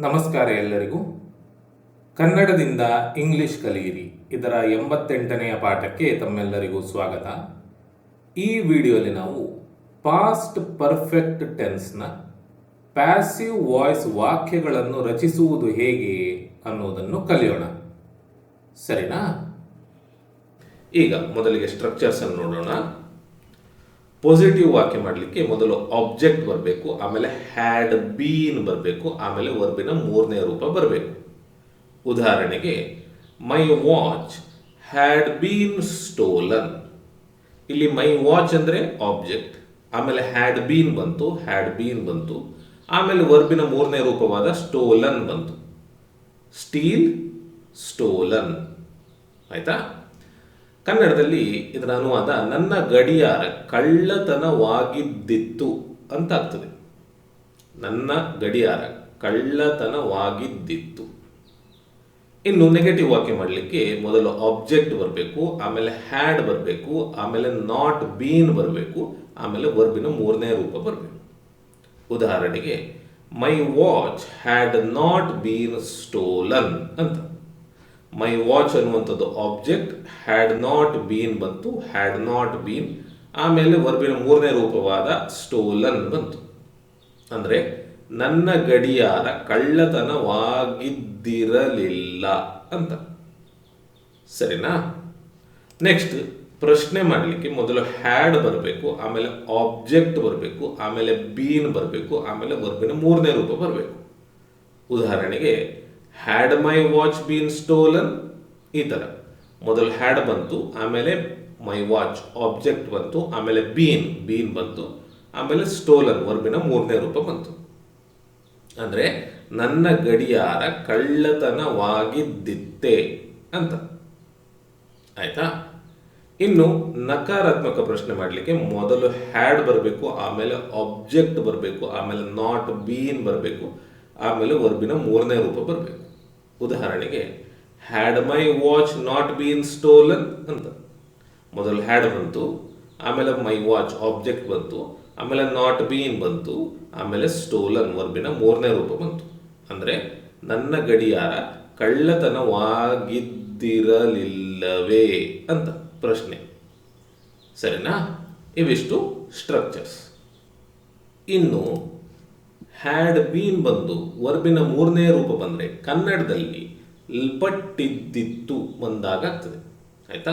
ನಮಸ್ಕಾರ ಎಲ್ಲರಿಗೂ. ಕನ್ನಡದಿಂದ ಇಂಗ್ಲಿಷ್ ಕಲಿಯಿರಿ. ಇದರ ಎಂಬತ್ತೆಂಟನೆಯ ಪಾಠಕ್ಕೆ ತಮ್ಮೆಲ್ಲರಿಗೂ ಸ್ವಾಗತ. ಈ ವಿಡಿಯೋಲಿ ನಾವು ಪಾಸ್ಟ್ ಪರ್ಫೆಕ್ಟ್ ಟೆನ್ಸ್ನ ಪ್ಯಾಸಿವ್ ವಾಯ್ಸ್ ವಾಕ್ಯಗಳನ್ನು ರಚಿಸುವುದು ಹೇಗೆ ಅನ್ನೋದನ್ನು ಕಲಿಯೋಣ. ಸರಿನಾ? ಈಗ ಮೊದಲಿಗೆ ಸ್ಟ್ರಕ್ಚರ್ಸ್ ಅನ್ನು ನೋಡೋಣ. ಪಾಸಿಟಿವ್ ವಾಕ್ಯ ಮಾಡಲಿಕ್ಕೆ ಮೊದಲು ಆಬ್ಜೆಕ್ಟ್ ಬರಬೇಕು, ಆಮೇಲೆ ಹ್ಯಾಡ್ ಬೀನ್ ಬರಬೇಕು, ಆಮೇಲೆ ವರ್ಬಿನ ಮೂರನೇ ರೂಪ ಬರಬೇಕು. ಉದಾಹರಣೆಗೆ my watch had been stolen ಇಲ್ಲಿ ಮೈ ವಾಚ್ ಅಂದರೆ ಆಬ್ಜೆಕ್ಟ್ ಆಮೇಲೆ ಹ್ಯಾಡ್ ಬೀನ್ ಬಂತು ಹ್ಯಾಡ್ ಬೀನ್ ಬಂತು, ಆಮೇಲೆ ವರ್ಬಿನ ಮೂರನೇ ರೂಪವಾದ ಸ್ಟೋಲನ್ ಬಂತು. ಸ್ಟೀಲ್ ಸ್ಟೋಲನ್ ಆಯ್ತಾ? ಕನ್ನಡದಲ್ಲಿ ಇದರ ಅನುವಾದ ನನ್ನ ಗಡಿಯಾರ ಕಳ್ಳತನವಾಗಿದ್ದಿತ್ತು ಅಂತ ಆಗ್ತದೆ ನನ್ನ ಗಡಿಯಾರ ಕಳ್ಳತನವಾಗಿದ್ದಿತ್ತು. ಇನ್ನು ನೆಗೆಟಿವ್ ವಾಕ್ಯ ಮಾಡಲಿಕ್ಕೆ ಮೊದಲು ಆಬ್ಜೆಕ್ಟ್ ಬರಬೇಕು, ಆಮೇಲೆ ಹ್ಯಾಡ್ ಬರಬೇಕು, ಆಮೇಲೆ ನಾಟ್ ಬೀನ್ ಬರಬೇಕು, ಆಮೇಲೆ ವರ್ಬಿನ ಮೂರನೇ ರೂಪ ಬರಬೇಕು. ಉದಾಹರಣೆಗೆ my watch had not been stolen ಅಂತ. ಮೈ ವಾಚ್ ಅನ್ನುವಂಥದ್ದು ಆಬ್ಜೆಕ್ಟ್ ಹ್ಯಾಡ್ ನಾಟ್ ಬೀನ್ ಬಂತು ಹ್ಯಾಡ್ ನಾಟ್ ಬೀನ್ ಆಮೇಲೆ ವರ್ಬಿನ ಮೂರನೇ ರೂಪವಾದ ಸ್ಟೋಲನ್ ಬಂತು. ಅಂದರೆ ನನ್ನ ಗಡಿಯಾರ ಕಳ್ಳತನವಾಗಿದ್ದಿರಲಿಲ್ಲ ಅಂತ. ಸರಿನಾ? ನೆಕ್ಸ್ಟ್ ಪ್ರಶ್ನೆ ಮಾಡಲಿಕ್ಕೆ ಮೊದಲು ಹ್ಯಾಡ್ ಬರಬೇಕು, ಆಮೇಲೆ ಆಬ್ಜೆಕ್ಟ್ ಬರಬೇಕು, ಆಮೇಲೆ ಬೀನ್ ಬರಬೇಕು, ಆಮೇಲೆ ವರ್ಬಿನ ಮೂರನೇ ರೂಪ ಬರಬೇಕು. ಉದಾಹರಣೆಗೆ had my watch been stolen ಈ ಥರ ಮೊದಲು ಹ್ಯಾಡ್ ಬಂತು, ಆಮೇಲೆ ಮೈ ವಾಚ್ ಆಬ್ಜೆಕ್ಟ್ ಬಂತು, ಆಮೇಲೆ ಬೀನ್ ಬೀನ್ ಬಂತು, ಆಮೇಲೆ ಸ್ಟೋಲನ್ ವರ್ಬಿನ ಮೂರನೇ ರೂಪ ಬಂತು. ಅಂದರೆ ನನ್ನ ಗಡಿಯಾರ ಕಳ್ಳತನವಾಗಿದ್ದಿತ್ತೆ ಅಂತ. ಆಯ್ತಾ? ಇನ್ನು ನಕಾರಾತ್ಮಕ ಪ್ರಶ್ನೆ ಮಾಡಲಿಕ್ಕೆ ಮೊದಲು ಹ್ಯಾಡ್ ಬರಬೇಕು, ಆಮೇಲೆ ಆಬ್ಜೆಕ್ಟ್ ಬರಬೇಕು, ಆಮೇಲೆ ನಾಟ್ ಬೀನ್ ಬರಬೇಕು, ಆಮೇಲೆ ವರ್ಬಿನ ಮೂರನೇ ರೂಪ ಬರಬೇಕು. ಉದಾಹರಣೆಗೆ had my watch not been stolen ಅಂತ. ಮೊದಲು ಹ್ಯಾಡ್ ಬಂತು, ಆಮೇಲೆ ಮೈ ವಾಚ್ ಆಬ್ಜೆಕ್ಟ್ ಬಂತು, ಆಮೇಲೆ ನಾಟ್ ಬೀನ್ ಬಂತು, ಆಮೇಲೆ ಸ್ಟೋಲನ್ ವರ್ಬಿನ ಮೂರನೇ ರೂಪ ಬಂತು. ಅಂದರೆ, ನನ್ನ ಗಡಿಯಾರ ಕಳ್ಳತನವಾಗಿದ್ದಿರಲಿಲ್ಲವೇ ಅಂತ ಪ್ರಶ್ನೆ. ಸರಿನಾ? ಇವಿಷ್ಟು ಸ್ಟ್ರಕ್ಚರ್ಸ್ ಇನ್ನು ಹ್ಯಾಡ್ ಬೀನ್ ಬಂದು ವರ್ಬಿನ ಮೂರನೇ ರೂಪ ಬಂದರೆ ಕನ್ನಡದಲ್ಲಿ ಇಲ್ಪಟ್ಟಿದ್ದಿತ್ತು ಬಂದಾಗ ಆಗ್ತದೆ ಆಯ್ತಾ?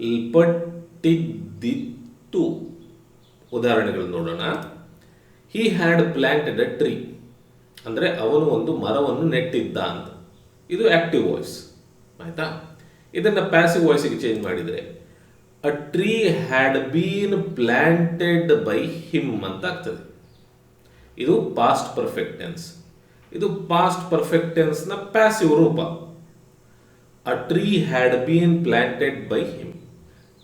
ಇಲ್ಪಟ್ಟಿದ್ದಿತ್ತು. ಉದಾಹರಣೆಗಳು ನೋಡೋಣ. He had planted a tree ಅಂದರೆ ಅವನು ಒಂದು ಮರವನ್ನು ನೆಟ್ಟಿದ್ದ ಅಂತ. ಇದು ಆ್ಯಕ್ಟಿವ್ ವಾಯ್ಸ್ ಆಯಿತಾ? ಇದನ್ನು ಪ್ಯಾಸಿವ್ ವಾಯ್ಸಿಗೆ ಚೇಂಜ್ ಮಾಡಿದರೆ a tree had been planted by him ಅಂತ ಆಗ್ತದೆ. ಇದು ಪಾಸ್ಟ್ ಪರ್ಫೆಕ್ಟ್ ಟೆನ್ಸ್ ಇದು ಪಾಸ್ಟ್ ಪರ್ಫೆಕ್ಟ್ ಟೆನ್ಸ್ನ ಪ್ಯಾಸಿವ್ ರೂಪ. A tree had been planted by him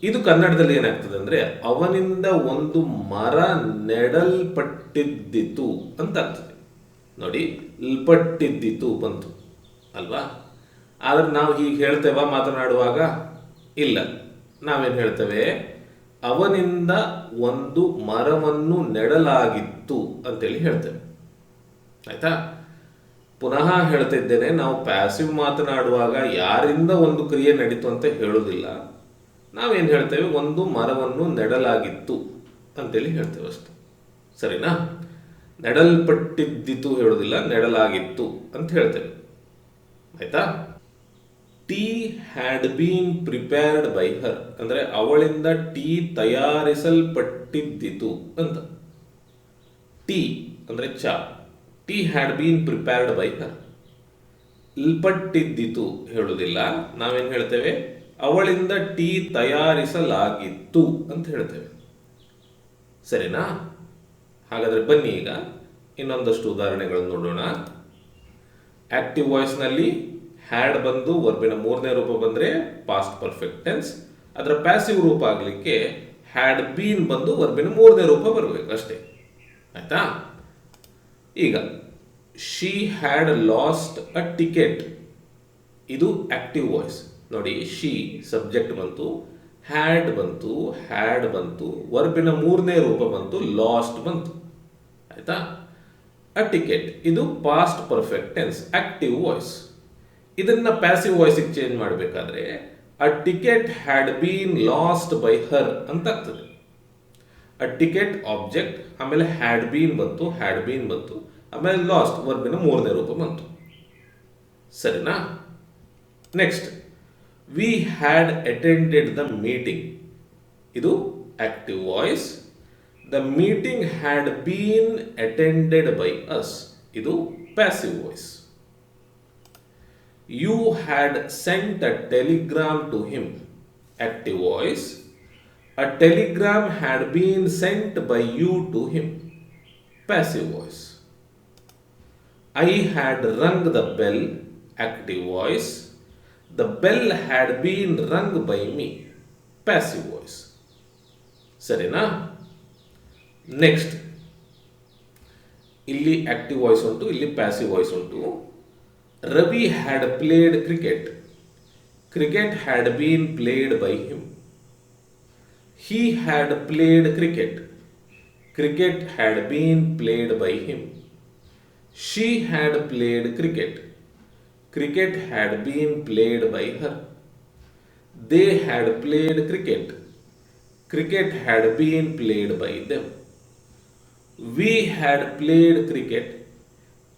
ಇದು ಕನ್ನಡದಲ್ಲಿ ಏನಾಗ್ತದೆ ಅಂದರೆ ಅವನಿಂದ ಒಂದು ಮರ ನೆಡಲ್ಪಟ್ಟಿದ್ದಿತು ಅಂತ ಆಗ್ತದೆ ನೋಡಿ ಪಟ್ಟಿದ್ದಿತು ಬಂತು. ಅಲ್ವಾ? ಆದರೆ ನಾವು ಹೀಗೆ ಹೇಳ್ತೇವ ಮಾತನಾಡುವಾಗ? ಇಲ್ಲ. ನಾವೇನು ಹೇಳ್ತೇವೆ? ಅವನಿಂದ ಒಂದು ಮರವನ್ನು ನೆಡಲಾಗಿತ್ತು ಅಂತೇಳಿ ಹೇಳ್ತೇವೆ ಆಯ್ತಾ? ಪುನಃ ಹೇಳ್ತಿದ್ದೇನೆ, ನಾವು ಪ್ಯಾಸಿವ್ ಮಾತನಾಡುವಾಗ ಯಾರಿಂದ ಒಂದು ಕ್ರಿಯೆ ನಡೀತು ಅಂತ ಹೇಳುವುದಿಲ್ಲ. ನಾವೇನು ಹೇಳ್ತೇವೆ? ಒಂದು ಮರವನ್ನು ನೆಡಲಾಗಿತ್ತು ಅಂತೇಳಿ ಹೇಳ್ತೇವೆ ಅಷ್ಟೆ. ಸರಿನಾ? ನೆಡಲ್ಪಟ್ಟಿದ್ದಿತು ಹೇಳೋದಿಲ್ಲ ನೆಡಲಾಗಿತ್ತು ಅಂತ ಹೇಳ್ತೇವೆ. ಆಯ್ತಾ? Tea had been prepared by her ಅಂದರೆ ಅವಳಿಂದ ಟೀ ತಯಾರಿಸಲ್ಪಟ್ಟಿದ್ದಿತು ಅಂತ. ಟೀ ಅಂದರೆ ಚಾ. Tea had been prepared by her ಇಲ್ಪಟ್ಟಿದ್ದಿತು ಹೇಳುವುದಿಲ್ಲ. ನಾವೇನು ಹೇಳ್ತೇವೆ? ಅವಳಿಂದ ಟೀ ತಯಾರಿಸಲಾಗಿತ್ತು ಅಂತ ಹೇಳ್ತೇವೆ. ಸರಿನಾ? ಹಾಗಾದರೆ ಬನ್ನಿ ಈಗ ಇನ್ನೊಂದಷ್ಟು ಉದಾಹರಣೆಗಳನ್ನು ನೋಡೋಣ. ಆಕ್ಟಿವ್ ವಾಯ್ಸ್ನಲ್ಲಿ ಹ್ಯಾಡ್ ಬಂದು ವರ್ಬಿನ ಮೂರನೇ ರೂಪ ಬಂದರೆ ಪಾಸ್ಟ್ ಪರ್ಫೆಕ್ಟ್ ಟೆನ್ಸ್ ಅದರ ಪ್ಯಾಸಿವ್ ರೂಪ ಆಗಲಿಕ್ಕೆ ಹ್ಯಾಡ್ ಬೀನ್ ಬಂದು ವರ್ಬಿನ ಮೂರನೇ ರೂಪ ಬರಬೇಕು ಅಷ್ಟೇ. ಆಯಿತಾ? ಈಗ she had lost a ticket ಇದು ಆಕ್ಟಿವ್ ವಾಯ್ಸ್ ನೋಡಿ ಶಿ ಸಬ್ಜೆಕ್ಟ್ ಬಂತು ಹ್ಯಾಡ್ ಬಂತು ಹ್ಯಾಡ್ ಬಂತು ವರ್ಬಿನ ಮೂರನೇ ರೂಪ ಬಂತು ಲಾಸ್ಟ್ ಬಂತು. ಆಯಿತಾ? ಅ ಟಿಕೆಟ್ ಇದು past perfect tense active voice ಇದನ್ನ ಪ್ಯಾಸಿವ್ ವಾಯ್ಸಿಗೆ ಚೇಂಜ್ ಮಾಡಬೇಕಾದ್ರೆ a ticket had been lost by her ಅಂತ ಆಗ್ತದೆ. ಅ ಟಿಕೆಟ್ ಆಬ್ಜೆಕ್ಟ್ ಆಮೇಲೆ ಹ್ಯಾಡ್ ಬೀನ್ ಬಂತು ಹ್ಯಾಡ್ ಬೀನ್ ಬಂತು, ಆಮೇಲೆ ಲಾಸ್ಟ್ ವರ್ಬಿನ ಮೂರನೇ ರೂಪ ಬಂತು. ಸರಿನಾ? Next we had attended the meeting ಇದು active voice the meeting had been attended by us ಇದು passive voice you had sent a telegram to him active voice a telegram had been sent by you to him passive voice I had rung the bell active voice the bell had been rung by me passive voice ಸರಿನಾ next ಇಲ್ಲಿ active voice ಉಂಟು ಇಲ್ಲಿ passive voice ಉಂಟು Ravi had played cricket. Cricket had been played by him. He had played cricket. Cricket had been played by him. She had played cricket. Cricket had been played by her. They had played cricket. Cricket had been played by them. We had played cricket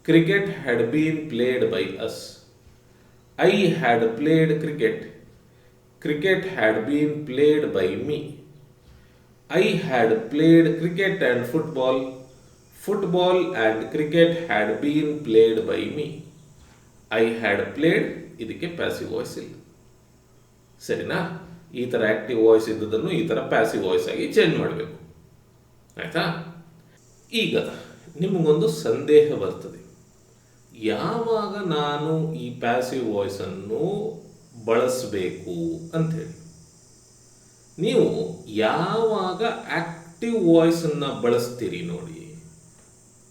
Cricket had been played by us. I had played cricket. Cricket had been played by me. I had played cricket and football. Football and cricket had been played by me. I had played ಇದಕ್ಕೆ passive voice ಇಲ್ಲ ಸರಿನಾ ಈ ಥರ active voice ಇದ್ದದನ್ನು ಈ ಥರ passive voice ಆಗಿ change ಮಾಡಬೇಕು ಆಯ್ತಾ ಈಗ ನಿಮಗೊಂದು ಸಂದೇಹ ಬರ್ತದೆ ಯಾವಾಗ ನಾನು ಈ ಪ್ಯಾಸಿವ್ ವಾಯ್ಸನ್ನು ಬಳಸಬೇಕು ಅಂಥೇಳಿ ನೀವು ಯಾವಾಗ ಆಕ್ಟಿವ್ ವಾಯ್ಸನ್ನು ಬಳಸ್ತೀರಿ ನೋಡಿ.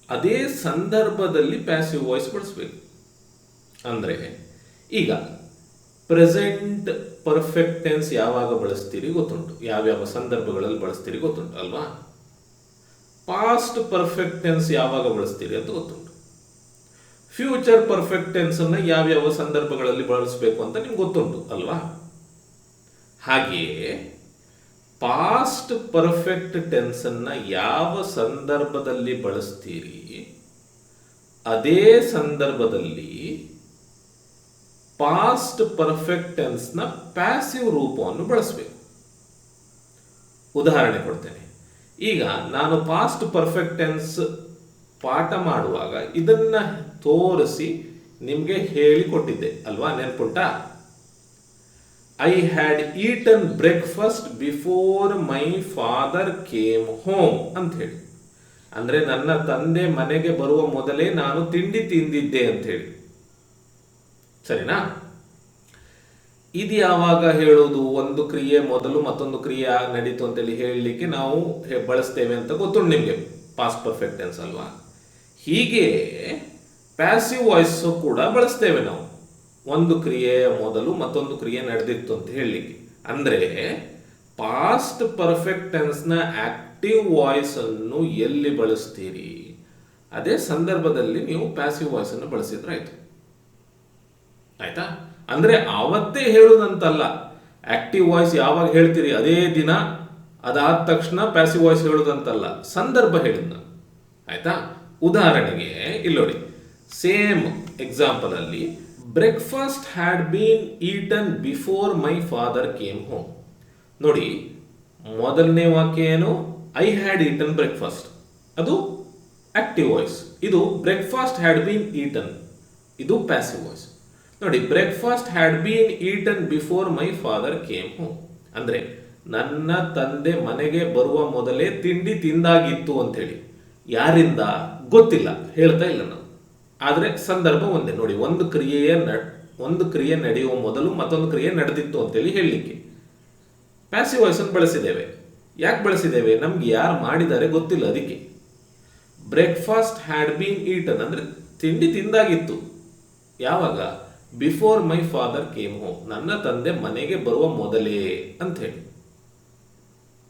ಅದೇ ಸಂದರ್ಭದಲ್ಲಿ ಪ್ಯಾಸಿವ್ ವಾಯ್ಸ್ ಬಳಸಬೇಕು. ಅಂದರೆ, ಈಗ ಪ್ರೆಸೆಂಟ್ ಪರ್ಫೆಕ್ಟ್ ಟೆನ್ಸ್ ಯಾವಾಗ ಬಳಸ್ತೀರಿ ಗೊತ್ತುಂಟು. ಯಾವ್ಯಾವ ಸಂದರ್ಭಗಳಲ್ಲಿ ಬಳಸ್ತೀರಿ ಗೊತ್ತುಂಟು, ಅಲ್ವಾ? ಪಾಸ್ಟ್ ಪರ್ಫೆಕ್ಟ್ ಟೆನ್ಸ್ ಯಾವಾಗ ಬಳಸ್ತೀರಿ ಅಂತ ಗೊತ್ತುಂಟು. ಫ್ಯೂಚರ್ ಪರ್ಫೆಕ್ಟ್ ಟೆನ್ಸ್ ಅನ್ನ ಯಾವ್ಯಾವ ಸಂದರ್ಭಗಳಲ್ಲಿ ಬಳಸಬೇಕು ಅಂತ ನಿಮ್ಗೆ ಗೊತ್ತುಂಟು, ಅಲ್ವಾ? ಹಾಗೆಯೇ ಪಾಸ್ಟ್ ಪರ್ಫೆಕ್ಟ್ ಟೆನ್ಸ್ ಅನ್ನ ಯಾವ ಸಂದರ್ಭದಲ್ಲಿ ಬಳಸ್ತೀರಿ? ಅದೇ ಸಂದರ್ಭದಲ್ಲಿ ಪಾಸ್ಟ್ ಪರ್ಫೆಕ್ಟ್ ಟೆನ್ಸ್ನ ಪ್ಯಾಸಿವ್ ರೂಪವನ್ನು ಬಳಸಬೇಕು. ಉದಾಹರಣೆ ಕೊಡ್ತೇನೆ. ಈಗ ನಾನು ಪಾಸ್ಟ್ ಪರ್ಫೆಕ್ಟ್ ಟೆನ್ಸ್ ಪಾಠ ಮಾಡುವಾಗ ಇದನ್ನ ತೋರಿಸಿ ನಿಮಗೆ ಹೇಳಿಕೊಟ್ಟಿದ್ದೆ, ಅಲ್ವಾ ನೆನ್ಪುಂಟಾ? I had eaten breakfast before my father came home ಅಂತ ಹೇಳಿ. ಅಂದರೆ ನನ್ನ ತಂದೆ ಮನೆಗೆ ಬರುವ ಮೊದಲೇ ನಾನು ತಿಂಡಿ ತಿಂದಿದ್ದೆ ಅಂತ ಹೇಳಿ. ಸರಿನಾ? ಇದು ಯಾವಾಗ ಹೇಳೋದು? ಒಂದು ಕ್ರಿಯೆ ಮೊದಲು ಮತ್ತೊಂದು ಕ್ರಿಯೆ ನಡೀತು ಅಂತೇಳಿ ಹೇಳಲಿಕ್ಕೆ ನಾವು ಬಳಸ್ತೇವೆ ಅಂತ ಗೊತ್ತುಂಟು ನಿಮಗೆ. ಪಾಸ್ಟ್ ಪರ್ಫೆಕ್ಟ್ ಅಲ್ವಾ? ಹೀಗೆ ಪ್ಯಾಸಿವ್ ವಾಯ್ಸ್ ಕೂಡ ಬಳಸ್ತೇವೆ ನಾವು. ಒಂದು ಕ್ರಿಯೆಯ ಮೊದಲು ಮತ್ತೊಂದು ಕ್ರಿಯೆ ನಡೆದಿತ್ತು ಅಂತ ಹೇಳಲಿಕ್ಕೆ. ಅಂದ್ರೆ ಪಾಸ್ಟ್ ಪರ್ಫೆಕ್ಟ್ ಟೆನ್ಸ್ನ ಆಕ್ಟಿವ್ ವಾಯ್ಸ್ ಅನ್ನು ಎಲ್ಲಿ ಬಳಸ್ತೀರಿ? ಅದೇ ಸಂದರ್ಭದಲ್ಲಿ ನೀವು ಪ್ಯಾಸಿವ್ ವಾಯ್ಸ್ ಅನ್ನು ಬಳಸಿದ್ರೆ ಆಯ್ತು. ಆಯ್ತಾ? ಅಂದ್ರೆ ಆವತ್ತೇ ಹೇಳುದಂತಲ್ಲ. ಆಕ್ಟಿವ್ ವಾಯ್ಸ್ ಯಾವಾಗ ಹೇಳ್ತೀರಿ? ಅದೇ ದಿನ. ಅದಾದ ತಕ್ಷಣ ಪ್ಯಾಸಿವ್ ವಾಯ್ಸ್ ಹೇಳುದಂತಲ್ಲ. ಸಂದರ್ಭ ಹೇಳಿದ್ನ ಆಯ್ತಾ? ಉದಾಹರಣೆಗೆ, ಇಲ್ಲೋಡಿ. ಸೇಮ್ ಎಕ್ಸಾಂಪಲ್ ಅಲ್ಲಿ breakfast had been eaten before my father came home ನೋಡಿ, ಮೊದಲನೇ ವಾಕ್ಯ ಏನು? ಐ ಹ್ಯಾಡ್ ಈಟನ್ ಬ್ರೇಕ್ಫಾಸ್ಟ್ ಅದು ಆಕ್ಟಿವ್ ವಾಯ್ಸ್ ಇದು ಬ್ರೇಕ್ಫಾಸ್ಟ್ ಹ್ಯಾಡ್ ಬೀನ್ ಈಟನ್ ಇದು ಪ್ಯಾಸಿವ್ ವಾಯ್ಸ್ ನೋಡಿ breakfast had been eaten before my father came home ಅಂದ್ರೆ, ನನ್ನ ತಂದೆ ಮನೆಗೆ ಬರುವ ಮೊದಲೇ ತಿಂಡಿ ತಿಂದಾಗಿತ್ತು ಅಂತೇಳಿ ಯಾರಿಂದ? ಗೊತ್ತಿಲ್ಲ. ಹೇಳ್ತಾ ಇಲ್ಲ ನಾವು ಆದ್ರೆ ಸಂದರ್ಭ ಒಂದೇ. ನೋಡಿ, ಒಂದು ಕ್ರಿಯೆಯ ನ- ಒಂದು ಕ್ರಿಯೆ ನಡೆಯುವ ಮೊದಲು ಮತ್ತೊಂದು ಕ್ರಿಯೆ ನಡೆದಿತ್ತು ಅಂತೇಳಿ ಹೇಳಲಿಕ್ಕೆ. ಪ್ಯಾಸಿವ್ ವಾಯ್ಸ್ ಅನ್ನು ಬಳಸಿದ್ದೇವೆ. ಯಾಕೆ ಬಳಸಿದ್ದೇವೆ? ನಮ್ಗೆ ಯಾರು ಮಾಡಿದ್ದಾರೆ ಗೊತ್ತಿಲ್ಲ ಅದಕ್ಕೆ. ಬ್ರೇಕ್ಫಾಸ್ಟ್ ಹ್ಯಾಡ್ ಬೀನ್ ಈಟನ್ ಅಂದರೆ ತಿಂಡಿ ತಿಂದಾಗಿತ್ತು. ಯಾವಾಗ? Before my father came home ನನ್ನ ತಂದೆ ಮನೆಗೆ ಬರುವ ಮೊದಲೇ ಅಂತ ಹೇಳಿ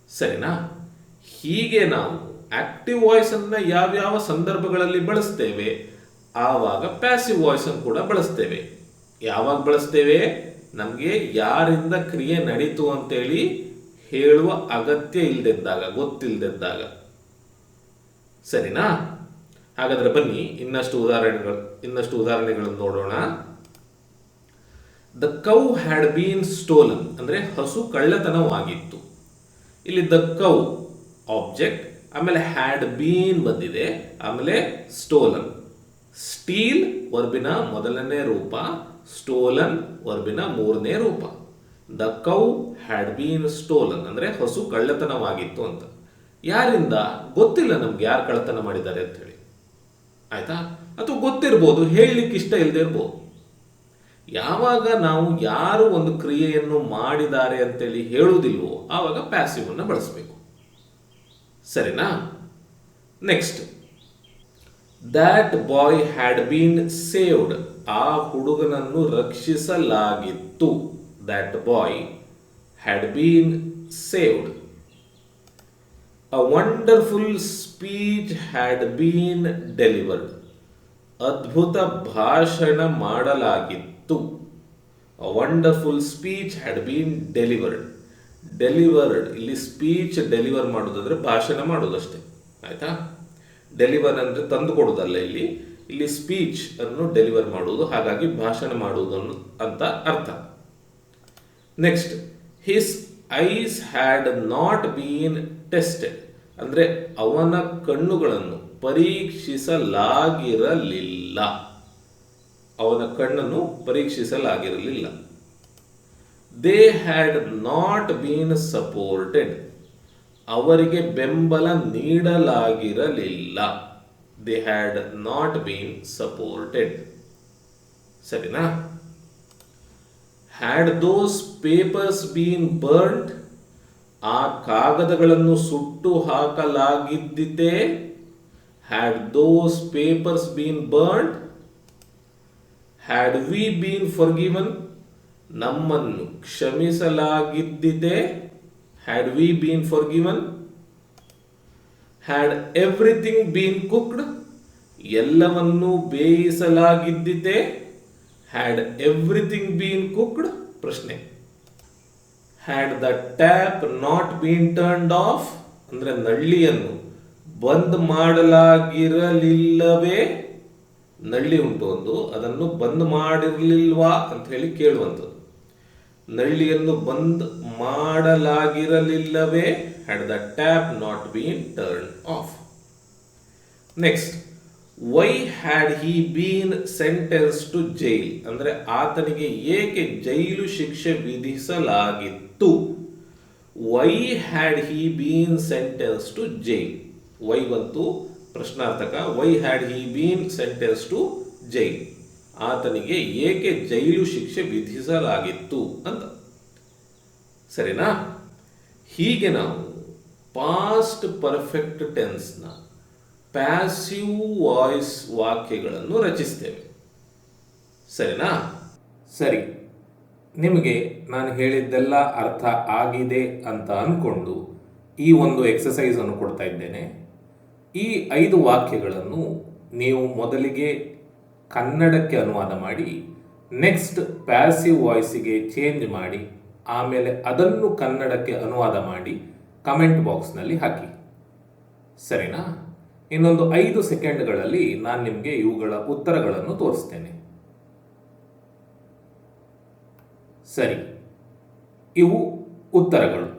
ಸರಿನಾ? ಹೀಗೆ ನಾವು ಆಕ್ಟಿವ್ ವಾಯ್ಸ್ ಅನ್ನ ಯಾವ್ಯಾವ ಸಂದರ್ಭಗಳಲ್ಲಿ ಬಳಸ್ತೇವೆ? ಆವಾಗ ಪ್ಯಾಸಿವ್ ವಾಯ್ಸ್ ಅನ್ನು ಕೂಡ ಬಳಸ್ತೇವೆ. ಯಾವಾಗ ಬಳಸ್ತೇವೆ? ನಮಗೆ ಯಾರಿಂದ ಕ್ರಿಯೆ ನಡೀತು ಅಂತೇಳಿ ಹೇಳುವ ಅಗತ್ಯ ಇಲ್ಲದಿದ್ದಾಗ ಗೊತ್ತಿಲ್ಲದಿದ್ದಾಗ ಸರಿನಾ? ಹಾಗಾದ್ರೆ ಬನ್ನಿ, ಇನ್ನಷ್ಟು ಉದಾಹರಣೆಗಳು, ಇನ್ನಷ್ಟು ಉದಾಹರಣೆಗಳನ್ನು ನೋಡೋಣ. The cow had been stolen ಅಂದರೆ ಹಸು ಕಳ್ಳತನವಾಗಿತ್ತು. ಇಲ್ಲಿ ದ ಕೌ ಆಬ್ಜೆಕ್ಟ್ ಆಮೇಲೆ ಹ್ಯಾಡ್ ಬೀನ್ ಬಂದಿದೆ, ಆಮೇಲೆ ಸ್ಟೋಲನ್ ಸ್ಟೀಲ್ ವರ್ಬಿನ ಮೊದಲನೇ ರೂಪ ಸ್ಟೋಲನ್ ವರ್ಬಿನ ಮೂರನೇ ರೂಪ. The cow had been stolen ಅಂದ್ರೆ ಹಸು ಕಳ್ಳತನವಾಗಿತ್ತು ಅಂತ. ಯಾರಿಂದ? ಗೊತ್ತಿಲ್ಲ ನಮ್ಗೆ ಯಾರು ಕಳ್ಳತನ ಮಾಡಿದ್ದಾರೆ ಅಂತ ಹೇಳಿ. ಆಯ್ತಾ? ಅಥವಾ ಗೊತ್ತಿರ್ಬೋದು, ಹೇಳಲಿಕ್ಕೆ ಇಷ್ಟ ಇಲ್ಲದೆ ಇರ್ಬೋದು. ಯಾವಾಗ ನಾವು ಯಾರು ಒಂದು ಕ್ರಿಯೆಯನ್ನು ಮಾಡಿದ್ದಾರೆ ಅಂತೇಳಿ ಹೇಳುವುದಿಲ್ವೋ, ಆವಾಗ ಪ್ಯಾಸಿವನ್ನು ಬಳಸಬೇಕು. ಸರಿನಾ? Next that boy had been saved ಆ ಹುಡುಗನನ್ನು ರಕ್ಷಿಸಲಾಗಿತ್ತು. That boy had been saved a wonderful speech had been delivered ಅದ್ಭುತ ಭಾಷಣ ಮಾಡಲಾಗಿತ್ತು. A wonderful speech had been delivered delivered ಇಲ್ಲಿ ಸ್ಪೀಚ್ ಡೆಲಿವರ್ ಮಾಡೋದಾದ್ರೆ ಭಾಷಣ ಮಾಡೋದಷ್ಟೇ. ಆಯ್ತಾ? ಡೆಲಿವರ್ ಅಂದರೆ ತಂದು ಕೊಡೋದಲ್ಲ ಇಲ್ಲಿ. ಇಲ್ಲಿ ಸ್ಪೀಚ್ ಅನ್ನು ಡೆಲಿವರ್ ಮಾಡುವುದು, ಹಾಗಾಗಿ ಭಾಷಣ ಮಾಡುವುದನ್ನು ಅಂತ ಅರ್ಥ. Next his eyes had not been tested ಅಂದರೆ ಅವನ ಕಣ್ಣುಗಳನ್ನು ಪರೀಕ್ಷಿಸಲಾಗಿರಲಿಲ್ಲ. ಅವನ ಕಣ್ಣನ್ನು ಪರೀಕ್ಷಿಸಲಾಗಿರಲಿಲ್ಲ. They had not been supported ಅವರಿಗೆ ಬೆಂಬಲ ನೀಡಲಾಗಿರಲಿಲ್ಲ. They had not been supported ಸರಿನಾ? Had those papers been burned ಆ ಕಾಗದಗಳನ್ನು ಸುಟ್ಟು ಹಾಕಲಾಗಿದ್ದಿತೆ? Had those papers been burned had we been forgiven ನಮ್ಮನ್ನು ಕ್ಷಮಿಸಲಾಗಿದ್ದಿದೆ had we been forgiven everything been cooked ಎಲ್ಲವನ್ನೂ ಬೇಯಿಸಲಾಗಿದ್ದಿದೆ ಹ್ಯಾಡ್ ಎವ್ರಿಥಿಂಗ್ ಬೀನ್ ಕುಕ್ಡ್ ಪ್ರಶ್ನೆ. Had the tap not been turned off ಅಂದ್ರೆ ನಳ್ಳಿಯನ್ನು ಬಂದ್ ಮಾಡಲಾಗಿರಲಿಲ್ಲವೇ? ನಳ್ಳಿ ಉಂಟು ಒಂದು, ಅದನ್ನು ಬಂದ್ ಮಾಡಿರಲಿಲ್ವಾ ಅಂತ ಹೇಳಿ ಕೇಳುವಂಥದ್ದು. ನಳ್ಳಿಯನ್ನು ಬಂದ್ ಮಾಡಲಾಗಿರಲಿಲ್ಲವೇ? Had the tap not been turn off next why had he been sentence to jail ಅಂದ್ರೆ ಆತನಿಗೆ ಏಕೆ ಜೈಲು ಶಿಕ್ಷೆ ವಿಧಿಸಲಾಗಿತ್ತು? Why had he been sentence to jail why ಬಂತು? ಪ್ರಶ್ನಾರ್ಥಕ why had he been sentence to jail ಆತನಿಗೆ ಏಕೆ ಜೈಲು ಶಿಕ್ಷೆ ವಿಧಿಸಲಾಗಿತ್ತು ಅಂತ. ಸರಿನಾ? ಹೀಗೆ ನಾವು ಪಾಸ್ಟ್ ಪರ್ಫೆಕ್ಟ್ ಟೆನ್ಸ್ನ ಪ್ಯಾಸಿವ್ ವಾಯ್ಸ್ ವಾಕ್ಯಗಳನ್ನು ರಚಿಸ್ತೇವೆ. ಸರಿನಾ? ಸರಿ. ನಿಮಗೆ ನಾನು ಹೇಳಿದ್ದೆಲ್ಲ ಅರ್ಥ ಆಗಿದೆ ಅಂತ ಅಂದ್ಕೊಂಡು ಈ ಒಂದು ಎಕ್ಸಸೈಸನ್ನು ಕೊಡ್ತಾ ಇದ್ದೇನೆ. ಈ ಐದು ವಾಕ್ಯಗಳನ್ನು ನೀವು ಮೊದಲಿಗೆ ಕನ್ನಡಕ್ಕೆ ಅನುವಾದ ಮಾಡಿ ನೆಕ್ಸ್ಟ್ ಪ್ಯಾಸಿವ್ ವಾಯ್ಸಿಗೆ ಚೇಂಜ್ ಮಾಡಿ, ಆಮೇಲೆ ಅದನ್ನು ಕನ್ನಡಕ್ಕೆ ಅನುವಾದ ಮಾಡಿ ಕಮೆಂಟ್ ಬಾಕ್ಸ್ನಲ್ಲಿ ಹಾಕಿ. ಸರಿನಾ? ಇನ್ನೊಂದು ಐದು ಸೆಕೆಂಡ್ಗಳಲ್ಲಿ ನಾನು ನಿಮಗೆ ಇವುಗಳ ಉತ್ತರಗಳನ್ನು ತೋರಿಸ್ತೇನೆ. ಸರಿ. ಇವು ಉತ್ತರಗಳು.